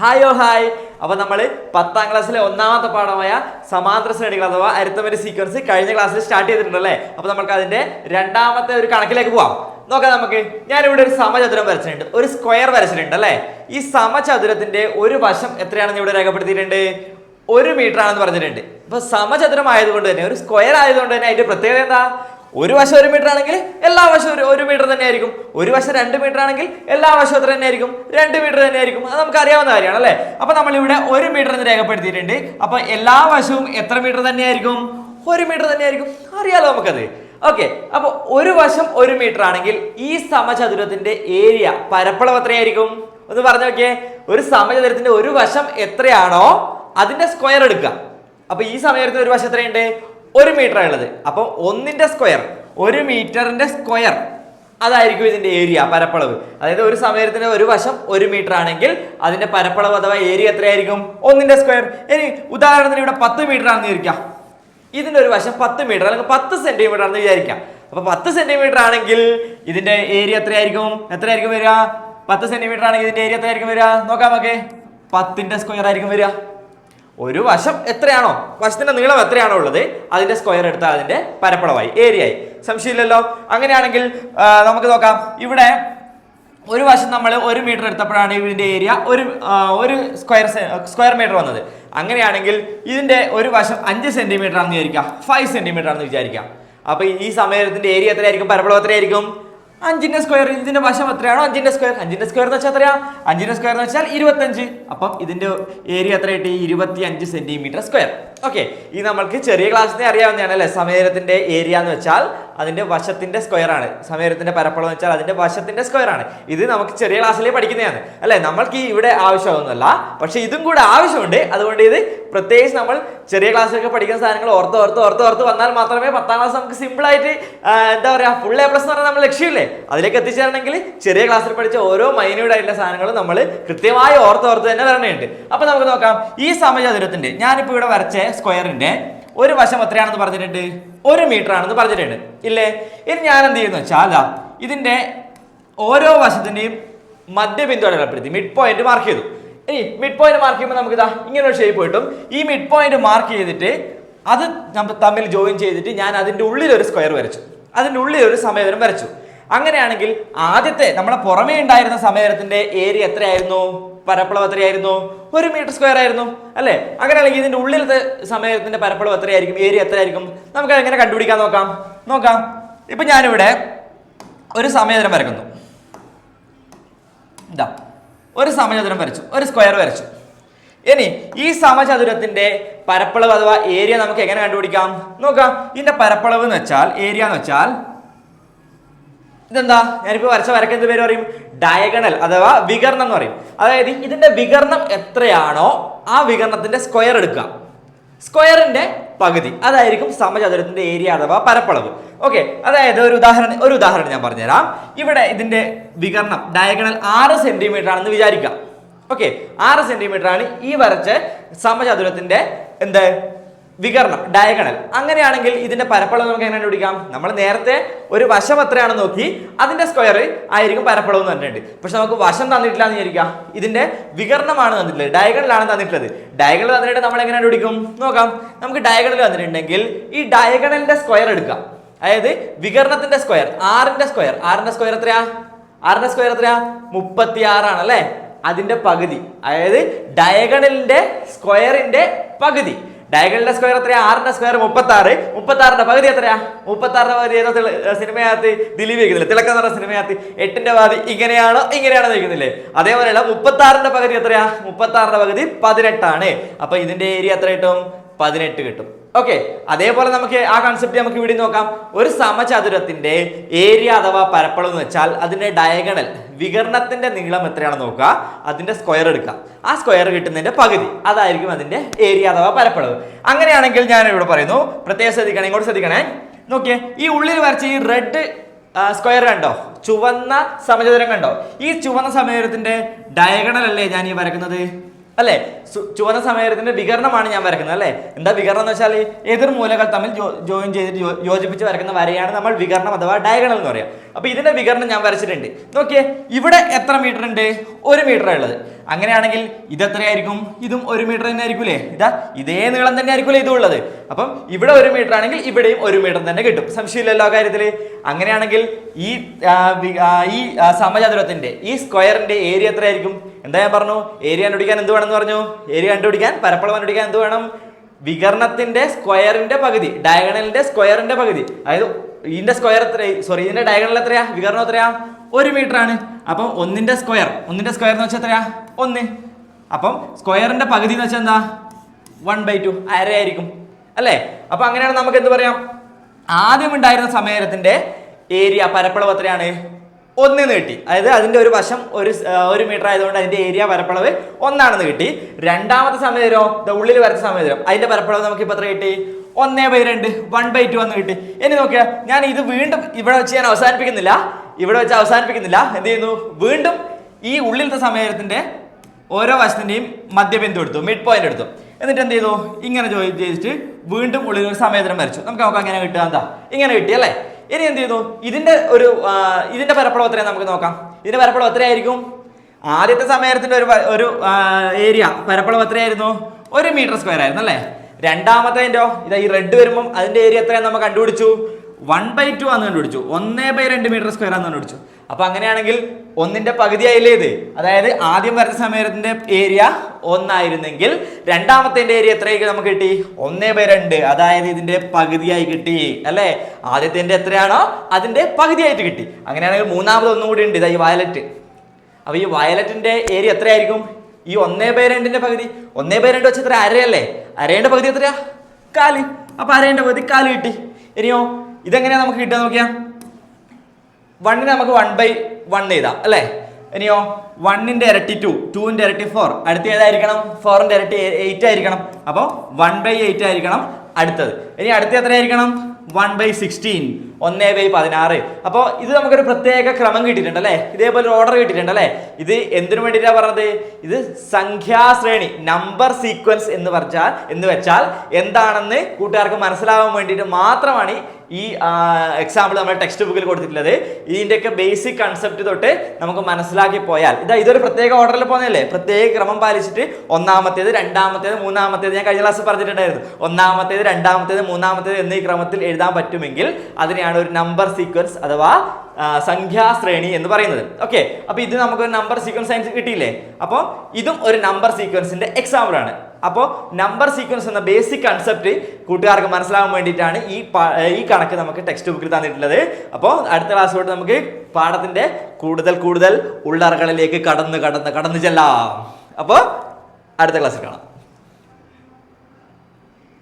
Hi hi. അപ്പൊ നമ്മൾ പത്താം ക്ലാസ്സിലെ ഒന്നാമത്തെ പാഠമായ സമാന്തര ശ്രേണികൾ അഥവാ അരിത്തമെന്റ് സീക്വൻസ് കഴിഞ്ഞ ക്ലാസ്സിൽ സ്റ്റാർട്ട് ചെയ്തിട്ടുണ്ടല്ലേ? അപ്പൊ നമുക്ക് അതിന്റെ രണ്ടാമത്തെ ഒരു കണക്കിലേക്ക് പോവാം. നോക്കാം നമുക്ക്. ഞാൻ ഇവിടെ ഒരു സമചതുരം വരച്ചിട്ടുണ്ട്. ഒരു സ്ക്വയർ വരച്ചിട്ടുണ്ട് അല്ലേ? ഈ സമചതുരത്തിന്റെ ഒരു വശം എത്രയാണെന്ന് ഇവിടെ രേഖപ്പെടുത്തിയിട്ടുണ്ട്? ഒരു മീറ്റർ ആണെന്ന് പറഞ്ഞിട്ടുണ്ട്. അപ്പൊ സമചതുരം ആയതുകൊണ്ട് തന്നെ ഒരു സ്ക്വയർ ആയതുകൊണ്ട് തന്നെ അതിന്റെ പ്രത്യേകത എന്താ? ഒരു വശം ഒരു മീറ്റർ ആണെങ്കിൽ എല്ലാ വശവും ഒരു ഒരു മീറ്റർ തന്നെ ആയിരിക്കും ഒരു വശം രണ്ട് മീറ്റർ ആണെങ്കിൽ എല്ലാ വശവും തന്നെ ആയിരിക്കും രണ്ട് മീറ്റർ തന്നെ ആയിരിക്കും അത് നമുക്ക് അറിയാവുന്ന കാര്യമാണ് അല്ലേ? അപ്പൊ നമ്മൾ ഇവിടെ ഒരു മീറ്റർ എന്ന് രേഖപ്പെടുത്തിയിട്ടുണ്ട്. അപ്പൊ എല്ലാ വശവും എത്ര മീറ്റർ തന്നെ ആയിരിക്കും ഒരു മീറ്റർ തന്നെ ആയിരിക്കും അറിയാലോ നമുക്കത്. ഓക്കെ അപ്പൊ ഒരു വശം ഒരു മീറ്റർ ആണെങ്കിൽ ഈ സമചതുരത്തിന്റെ ഏരിയ പരപ്പളവ് എത്രയായിരിക്കും? ഒന്ന് പറഞ്ഞു നോക്കിയേ. ഒരു സമചതുരത്തിന്റെ ഒരു വശം എത്രയാണോ അതിന്റെ സ്ക്വയർ എടുക്കുക. അപ്പൊ ഈ സമയത്ത് ഒരു വശം എത്രയുണ്ട്? ഒരു മീറ്റർ ഉള്ളത് അപ്പൊ ഒന്നിന്റെ സ്ക്വയർ ഒരു മീറ്ററിന്റെ സ്ക്വയർ അതായിരിക്കും ഇതിന്റെ ഏരിയ പരപ്പളവ്. അതായത് ഒരു സമയത്തിന്റെ ഒരു വശം ഒരു മീറ്റർ ആണെങ്കിൽ അതിന്റെ പരപ്പളവ് അഥവാ ഏരിയ എത്രയായിരിക്കും? ഒന്നിന്റെ സ്ക്വയർ ഇനി ഉദാഹരണത്തിന് ഇവിടെ പത്ത് മീറ്റർ ആണെന്ന് വിചാരിക്കാം. ഇതിന്റെ ഒരു വശം പത്ത് മീറ്റർ അല്ലെങ്കിൽ പത്ത് സെന്റിമീറ്റർ ആണെന്ന് വിചാരിക്കാം. അപ്പൊ പത്ത് സെന്റിമീറ്റർ ആണെങ്കിൽ ഇതിന്റെ ഏരിയ എത്രയായിരിക്കും? എത്രയായിരിക്കും വരിക? പത്ത് സെന്റിമീറ്റർ ആണെങ്കിൽ ഇതിന്റെ ഏരിയ എത്രയായിരിക്കും വരിക? നോക്കാം നമുക്ക്. പത്തിന്റെ സ്ക്വയർ ആയിരിക്കും വരിക. ഒരു വശം എത്രയാണോ? വശത്തിന്റെ നീളം എത്രയാണോ ഉള്ളത്? അതിന്റെ സ്ക്വയർ എടുത്താൽ അതിന്റെ പരപ്പളവായി ഏരിയയായി സംശയമില്ലല്ലോ? അങ്ങനെയാണെങ്കിൽ നമുക്ക് നോക്കാം. ഇവിടെ ഒരു വശം നമ്മൾ ഒരു മീറ്റർ എടുത്തപ്പോഴാണ് ഇതിന്റെ ഏരിയ ഒരു ഒരു സ്ക്വയർ സ്ക്വയർ മീറ്റർ വന്നത്. അങ്ങനെയാണെങ്കിൽ ഇതിന്റെ ഒരു വശം അഞ്ച് സെന്റിമീറ്റർ ആണെന്ന് വിചാരിക്കാം. ഫൈവ് സെന്റിമീറ്റർ ആണെന്ന് വിചാരിക്കാം. അപ്പൊ ഈ സമയത്തിന്റെ ഏരിയ എത്രയായിരിക്കും? പരപ്പളവ് എത്രയായിരിക്കും? അഞ്ചിന്റെ സ്ക്വയർ ഇതിന്റെ വശം എത്രയാണോ അഞ്ചിന്റെ സ്ക്വയർ? അഞ്ചിന്റെ സ്ക്വയർ എന്ന് വെച്ചാൽ എത്രയാ? അഞ്ചിന്റെ സ്ക്വയർ എന്ന് വെച്ചാൽ ഇരുപത്തഞ്ച്. അപ്പം ഇതിന്റെ ഏരിയ എത്ര കിട്ടി ഇരുപത്തി അഞ്ച് സെന്റിമീറ്റർ സ്ക്വയർ. ഓക്കെ ഈ നമ്മൾക്ക് ചെറിയ ക്ലാസ്സിനെ അറിയാവുന്നതാണ് അല്ലേ? സമയത്തിന്റെ ഏരിയ എന്ന് വെച്ചാൽ അതിന്റെ വശത്തിന്റെ സ്ക്വയർ ആണ്. സമയത്തിന്റെ പരപ്പളം എന്ന് വെച്ചാൽ അതിന്റെ വശത്തിന്റെ സ്ക്വയർ ആണ്. ഇത് നമുക്ക് ചെറിയ ക്ലാസ്സിലേ പഠിക്കുന്നതാണ്. അല്ലേ? നമ്മൾക്ക് ഇവിടെ ആവശ്യമൊന്നുമല്ല. പക്ഷേ ഇതും കൂടെ ആവശ്യമുണ്ട്. അതുകൊണ്ട് ഇത് പ്രത്യേകിച്ച് നമ്മൾ ചെറിയ ക്ലാസ്സിലൊക്കെ പഠിക്കുന്ന സാധനങ്ങൾ ഓർത്ത് ഓർത്ത് ഓർത്ത് ഓർത്ത് വന്നാൽ മാത്രമേ പത്താം ക്ലാസ് നമുക്ക് സിമ്പിൾ ആയിട്ട് എന്താ പറയുക ഫുൾ എ പ്ലസ് എന്ന് പറഞ്ഞാൽ നമ്മൾ ലക്ഷ്യമില്ലേ? അതിലേക്ക് എത്തിച്ചേരണമെങ്കിൽ ചെറിയ ക്ലാസ്സിൽ പഠിച്ച ഓരോ മൈനൂടായിട്ടുള്ള ആയിട്ടുള്ള സാധനങ്ങളും നമ്മൾ കൃത്യമായി ഓർത്ത് ഓർത്ത് തന്നെ വരണേണ്ട് അപ്പോൾ നമുക്ക് നോക്കാം. ഈ സമചതുരത്തിന്റെ ഞാനിപ്പോ ഇവിടെ വരച്ച സ്ക്വയറിന്റെ ഒരു വശം എത്രയാണെന്ന് പറഞ്ഞിട്ടുണ്ട്? ഒരു മീറ്റർ ആണെന്ന് പറഞ്ഞിട്ടുണ്ട്. ഇല്ലേ? ഇനി ഞാൻ എന്ത് ചെയ്യുന്നു വെച്ചാൽ ഇതിന്റെ ഓരോ വശത്തിന്റെയും മധ്യബിന്ദു അടയാളപ്പെടുത്തി മിഡ് പോയിന്റ് മാർക്ക് ചെയ്തു. ഇനി മിഡ് പോയിന്റ് മാർക്ക് ചെയ്യുമ്പോൾ നമുക്ക് ഇതാ ഇങ്ങനെ ഒരു ഷേപ്പ് കിട്ടും. ഈ മിഡ് പോയിന്റ് മാർക്ക് ചെയ്തിട്ട് അത് നമ്മൾ തമ്മിൽ ജോയിൻ ചെയ്തിട്ട് ഞാൻ അതിന്റെ ഉള്ളിൽ ഒരു സ്ക്വയർ വരച്ചു. അതിന്റെ ഉള്ളിൽ ഒരു വരച്ചു. അങ്ങനെയാണെങ്കിൽ ആദ്യത്തെ നമ്മളെ പുറമേ ഉണ്ടായിരുന്ന സമയത്തിന്റെ ഏരിയ എത്രയായിരുന്നു? പരപ്പളവ് എത്രയായിരുന്നു? ഒരു മീറ്റർ സ്ക്വയർ ആയിരുന്നു അല്ലേ? അങ്ങനെയാണെങ്കിൽ ഇതിന്റെ ഉള്ളിലത്തെ സമയത്തിന്റെ പരപ്പളവ് എത്രയായിരിക്കും? ഏരിയ എത്രയായിരിക്കും? നമുക്ക് എങ്ങനെ കണ്ടുപിടിക്കാൻ നോക്കാം? നോക്കാം. ഇപ്പൊ ഞാനിവിടെ ഒരു സമയതരം വരക്കുന്നു. ഇതാ ഒരു സമചതുരം വരച്ചു ഒരു സ്ക്വയർ വരച്ചു. ഇനി ഈ സമചതുരത്തിന്റെ പരപ്പളവ് അഥവാ ഏരിയ നമുക്ക് എങ്ങനെ കണ്ടുപിടിക്കാം? നോക്കാം. ഇതിന്റെ പരപ്പളവ് എന്ന് വെച്ചാൽ ഏരിയ എന്ന് വെച്ചാൽ ഇതെന്താ? ഞാനിപ്പോ വരച്ച വരക്ക് എന്ത് പേര് പറയും? ഡയഗണൽ അഥവാ വികർണം എന്ന് പറയും. അതായത് ഇതിന്റെ വികർണം എത്രയാണോ ആ വികർണത്തിന്റെ സ്ക്വയർ എടുക്കുക. സ്ക്വയറിന്റെ പകുതി. അതായിരിക്കും സമചതുരത്തിന്റെ ഏരിയ അഥവാ പരപ്പളവ്. ഓക്കെ അതായത് ഒരു ഉദാഹരണം ഒരു ഉദാഹരണം ഞാൻ പറഞ്ഞുതരാം. ഇവിടെ ഇതിന്റെ വികർണം ഡയഗണൽ ആറ് സെന്റിമീറ്റർ ആണെന്ന് വിചാരിക്കാം ഓക്കെ ആറ് സെന്റിമീറ്റർ ആണ് ഈ വരച്ച സമചതുരത്തിന്റെ എന്ത്? വികരണം ഡയഗണൽ അങ്ങനെയാണെങ്കിൽ ഇതിന്റെ പരപ്പളവ് നമുക്ക് എങ്ങനെ കണ്ടുപിടിക്കാം? നമ്മൾ നേരത്തെ ഒരു വശം എത്രയാണെന്ന് നോക്കി അതിന്റെ സ്ക്വയർ ആയിരിക്കും പരപ്പളവ് എന്ന് പറഞ്ഞിട്ടുണ്ട്. പക്ഷെ നമുക്ക് വശം തന്നിട്ടില്ല എന്ന് വിചാരിക്കാം ഇതിന്റെ വികരണമാണ് തന്നിട്ടുള്ളത്. ഡയഗണലാണ് തന്നിട്ടുള്ളത്. ഡയഗണൽ തന്നിട്ട് നമ്മൾ എങ്ങനെ കണ്ടുപിടിക്കും? നോക്കാം. നമുക്ക് ഡയഗണൽ തന്നിട്ടുണ്ടെങ്കിൽ ഈ ഡയഗണലിന്റെ സ്ക്വയർ എടുക്കാം അതായത് വികരണത്തിന്റെ സ്ക്വയർ ആറിന്റെ സ്ക്വയർ ആറിന്റെ സ്ക്വയർ എത്രയാ? ആറിന്റെ സ്ക്വയർ എത്രയാ? മുപ്പത്തി ആറാണ് അല്ലേ? അതിന്റെ പകുതി. അതായത് ഡയഗണലിന്റെ സ്ക്വയറിന്റെ പകുതി. ഡയഗണലിന്റെ സ്ക്വയർ എത്രയാ? ആറിന്റെ സ്ക്വയർ മുപ്പത്തി ആറ് മുപ്പത്തി ആറിന്റെ പകുതി എത്രയാ? മുപ്പത്തി ആറിന്റെ പകുതി ഏതോ സിനിമയകത്ത് ദിലീപ് വയ്ക്കുന്നില്ലേ തിളക്കം എന്ന് പറഞ്ഞ സിനിമയകത്ത് എട്ടിന്റെ പകുതി ഇങ്ങനെയാണോ ഇങ്ങനെയാണോ നിൽക്കുന്നില്ലേ അതേപോലെയുള്ള മുപ്പത്തി ആറിന്റെ പകുതി എത്രയാ? മുപ്പത്തി ആറിന്റെ പകുതി പതിനെട്ടാണ്. അപ്പൊ ഇതിന്റെ ഏരിയ എത്ര കിട്ടും? പതിനെട്ട് കിട്ടും. ഓക്കെ അതേപോലെ നമുക്ക് ആ കൺസെപ്റ്റ് നമുക്ക് ഇവിടെ നോക്കാം. ഒരു സമചതുരത്തിന്റെ ഏരിയ അഥവാ പരപ്പളം എന്ന് വെച്ചാൽ അതിന്റെ ഡയഗണൽ വികരണത്തിന്റെ നീളം എത്രയാണെന്ന് നോക്കുക. അതിന്റെ സ്ക്വയർ എടുക്കുക. ആ സ്ക്വയർ കിട്ടുന്നതിന്റെ പകുതി അതായിരിക്കും അതിന്റെ ഏരിയ അഥവാ പരപ്പളവ് അങ്ങനെയാണെങ്കിൽ ഞാൻ ഇവിടെ പറയുന്നു പ്രത്യേകം ശ്രദ്ധിക്കണേ ഇങ്ങോട്ട് ശ്രദ്ധിക്കണേ. നോക്കിയേ ഈ ഉള്ളിൽ വരച്ച ഈ റെഡ് സ്ക്വയർ കണ്ടോ? ചുവന്ന സമചതുരം കണ്ടോ? ഈ ചുവന്ന സമചതുരത്തിന്റെ ഡയഗണൽ അല്ലേ ഞാൻ ഈ വരക്കുന്നത്? അല്ലേ? ചുവന്ന സമയത്തിന്റെ വികരണമാണ് ഞാൻ വരക്കുന്നത് അല്ലേ? എന്താ വികരണം എന്ന് വെച്ചാൽ എതിർ മൂലകൾ തമ്മിൽ ജോയിൻ ചെയ്തിട്ട് യോജിപ്പിച്ച് വരക്കുന്ന വരയാണ് നമ്മൾ വികരണം അഥവാ ഡയഗണൽ എന്ന് പറയാം. അപ്പൊ ഇതിന്റെ വികരണം ഞാൻ വരച്ചിട്ടുണ്ട്. നോക്കിയേ ഇവിടെ എത്ര മീറ്റർ ഉണ്ട്? ഒരു മീറ്റർ ഉള്ളത്. അങ്ങനെയാണെങ്കിൽ ഇത് എത്രയായിരിക്കും? ഇതും ഒരു മീറ്റർ തന്നെ ആയിരിക്കൂലേ? ഇതാ ഇതേ നീളം തന്നെ ആയിരിക്കൂലേ ഇതും ഉള്ളത്. അപ്പം ഇവിടെ ഒരു മീറ്റർ ആണെങ്കിൽ ഇവിടെയും ഒരു മീറ്റർ തന്നെ കിട്ടും. സംശയമില്ലല്ലോ ആ കാര്യത്തിൽ അങ്ങനെയാണെങ്കിൽ ഈ ഈ സമചതുരത്തിന്റെ ഈ സ്ക്വയറിന്റെ ഏരിയ എത്രയായിരിക്കും? എന്താ ഞാൻ പറഞ്ഞു? ഏരിയ കണ്ടുപിടിക്കാൻ എന്ത് വേണമെന്ന് പറഞ്ഞു? ഏരിയ കണ്ടുപിടിക്കാൻ പരപ്പളം കണ്ടുപിടിക്കാൻ എന്ത് വേണം? വികരണത്തിന്റെ സ്ക്വയറിന്റെ പകുതി ഡയഗണലിന്റെ സ്ക്വയറിന്റെ പകുതി. അതായത് ഇതിന്റെ സ്ക്വയർ എത്ര സോറി ഇതിന്റെ ഡയഗണൽ എത്രയാ? വികരണം എത്രയാ? ഒരു മീറ്റർ ആണ്. അപ്പം ഒന്നിന്റെ സ്ക്വയർ ഒന്നിന്റെ സ്ക്വയർ എന്ന് വെച്ചാൽ എത്രയാ? ഒന്ന്. അപ്പം സ്ക്വയറിന്റെ പകുതി എന്ന് വെച്ചാൽ എന്താ? വൺ ബൈ ടു അരയായിരിക്കും അല്ലേ? അപ്പൊ അങ്ങനെയാണ് നമുക്ക് എന്ത് പറയാം? ആദ്യം ഉണ്ടായിരുന്ന സമയത്തിന്റെ ഏരിയ പരപ്പളവ് എത്രയാണ്? ഒന്ന് കിട്ടി. അതായത് അതിന്റെ ഒരു വശം ഒരു ഒരു മീറ്റർ ആയതുകൊണ്ട് അതിന്റെ ഏരിയ പരപ്പളവ് ഒന്നാണെന്ന് കിട്ടി. രണ്ടാമത്തെ സമയതരോ ഉള്ളിൽ വരച്ച സമയതരം അതിന്റെ പരപ്പളവ് നമുക്ക് ഇപ്പൊ എത്ര കിട്ടി? ഒന്നേ ബൈ രണ്ട് വൺ ബൈ ടു വന്ന് കിട്ടി. ഇനി നോക്കിയാ ഞാൻ ഇത് വീണ്ടും ഇവിടെ വെച്ച് ഞാൻ അവസാനിപ്പിക്കുന്നില്ല. ഇവിടെ വെച്ച് അവസാനിപ്പിക്കുന്നില്ല. എന്ത് ചെയ്യുന്നു? വീണ്ടും ഈ ഉള്ളിലത്തെ സമയത്തിന്റെ ഓരോ വശത്തിന്റെയും മധ്യബിന്ദു എടുത്തു മിഡ് പോയിന്റ് എടുത്തു. എന്നിട്ട് എന്ത് ചെയ്തു? ഇങ്ങനെ ചെയ്തിട്ട് വീണ്ടും ഉള്ളിൽ ഒരു സമയത്തിനും വരച്ചു. നമുക്ക് നോക്കാം അങ്ങനെ കിട്ടുക എന്താ? ഇങ്ങനെ കിട്ടി അല്ലേ? ഇനി എന്ത് ചെയ്തു? ഇതിന്റെ ഒരു ഇതിന്റെ പരപ്പളവ് എത്രയാണ് നമുക്ക് നോക്കാം. ഇതിന്റെ പരപ്പളവ് എത്രയായിരിക്കും? ആദ്യത്തെ സമയത്തിന്റെ ഒരു ഒരു ഏരിയ പരപ്പളവ് എത്രയായിരുന്നു? ഒരു മീറ്റർ സ്ക്വയർ ആയിരുന്നു അല്ലേ? രണ്ടാമത്തേതിന്റെയോ ഇതാ ഈ റെഡ് വരുമ്പം അതിന്റെ ഏരിയ എത്രയാണെന്ന് നമ്മൾ കണ്ടുപിടിച്ചു? വൺ ബൈ ടു ആന്ന് കണ്ടുപിടിച്ചു. ഒന്നേ ബൈ രണ്ട് മീറ്റർ സ്ക്വയർ ആന്ന് കണ്ടുപിടിച്ചു. അപ്പൊ അങ്ങനെയാണെങ്കിൽ ഒന്നിന്റെ പകുതി ആയില്ലേ ഇത്? അതായത് ആദ്യം വരച്ച സമയത്തിന്റെ ഏരിയ ഒന്നായിരുന്നെങ്കിൽ രണ്ടാമത്തെ ഏരിയ എത്രയൊക്കെ നമുക്ക് കിട്ടി? ഒന്നേ ബൈ രണ്ട്. അതായത് ഇതിന്റെ പകുതിയായി കിട്ടി. അല്ലേ? ആദ്യത്തിന്റെ എത്രയാണോ? അതിന്റെ പകുതിയായിട്ട് കിട്ടി. അങ്ങനെയാണെങ്കിൽ മൂന്നാമത് ഒന്നും കൂടി ഉണ്ട്. ഇതാ ഈ വയലറ്റ് അപ്പൊ ഈ വയലറ്റിന്റെ ഏരിയ എത്രയായിരിക്കും? ഈ ഒന്നേ ബൈ രണ്ടിന്റെ പകുതി. ഒന്നേ ബൈ രണ്ട് വെച്ച് എത്ര അരയല്ലേ? അരയുടെ പകുതി എത്രയാ? കാൽ. അപ്പൊ അരയുടെ പകുതി കാൽ കിട്ടി. ഇനിയോ ഇതെങ്ങനെയാ നമുക്ക് കിട്ടുക നോക്കിയാ? വണ്ണിന് നമുക്ക് വൺ ബൈ വൺ ചെയ്താം അല്ലേ? ഇനിയോ വണ്ണിന്റെ ഇരട്ടി ടു ടുവിന്റെ ഇരട്ടി ഫോർ അടുത്ത ഏതായിരിക്കണം? ഫോറിന്റെ ഇരട്ടി എയ്റ്റ് ആയിരിക്കണം. അപ്പോൾ വൺ ബൈ എയ്റ്റ് ആയിരിക്കണം അടുത്തത്. ഇനി അടുത്ത എത്രയായിരിക്കണം? വൺ ബൈ സിക്സ്റ്റീൻ ഒന്നേ ബൈ പതിനാറ്. അപ്പോൾ ഇത് നമുക്കൊരു പ്രത്യേക ക്രമം കിട്ടിയിട്ടുണ്ട് അല്ലേ? ഇതേപോലെ ഒരു ഓർഡർ കിട്ടിയിട്ടുണ്ട് അല്ലേ? ഇത് എന്തിനു വേണ്ടിയിട്ടാണ് പറഞ്ഞത്? ഇത് സംഖ്യാശ്രേണി നമ്പർ സീക്വൻസ് എന്ന് പറഞ്ഞാൽ എന്ന് വെച്ചാൽ എന്താണെന്ന് കൂട്ടുകാർക്ക് മനസ്സിലാവാൻ വേണ്ടിയിട്ട് മാത്രമാണ് ഈ എക്സാമ്പിൾ നമ്മൾ ടെക്സ്റ്റ് ബുക്കിൽ കൊടുത്തിട്ടുള്ളത്. ഇതിന്റെയൊക്കെ ബേസിക് കൺസെപ്റ്റ് തൊട്ട് നമുക്ക് മനസ്സിലാക്കി പോയാൽ. ഇതാ ഇതൊരു പ്രത്യേക ഓർഡറിൽ പോകുന്നതല്ലേ പ്രത്യേക ക്രമം പാലിച്ചിട്ട് ഒന്നാമത്തേത് രണ്ടാമത്തേത് മൂന്നാമത്തേത് ഞാൻ കഴിഞ്ഞ ക്ലാസ് പറഞ്ഞിട്ടുണ്ടായിരുന്നു. ഒന്നാമത്തേത് രണ്ടാമത്തേത് മൂന്നാമത്തേത് എന്നീ ക്രമത്തിൽ എഴുതാൻ പറ്റുമെങ്കിൽ അതിനെയാണ് ഒരു നമ്പർ സീക്വൻസ് അഥവാ സംഖ്യാശ്രേണി എന്ന് പറയുന്നത്. ഓക്കെ അപ്പൊ ഇത് നമുക്ക് നമ്പർ സീക്വൻസ് സയൻസ് കിട്ടിയില്ലേ? അപ്പോൾ ഇതും ഒരു നമ്പർ സീക്വൻസിന്റെ എക്സാമ്പിൾ ആണ്. അപ്പോൾ നമ്പർ സീക്വൻസ് എന്ന ബേസിക് കൺസെപ്റ്റ് കൂട്ടുകാർക്ക് മനസ്സിലാവാൻ വേണ്ടിയിട്ടാണ് ഈ ഈ കണക്ക് നമുക്ക് ടെക്സ്റ്റ് ബുക്കിൽ തന്നിട്ടുള്ളത്. അപ്പോൾ അടുത്ത ക്ലാസ് തൊട്ട് നമുക്ക് പാഠത്തിന്റെ കൂടുതൽ കൂടുതൽ ഉള്ളറകളിലേക്ക് കടന്ന് കടന്ന് കടന്നു ചെല്ലാം. അപ്പോൾ അടുത്ത ക്ലാസ്സിൽ കാണാം.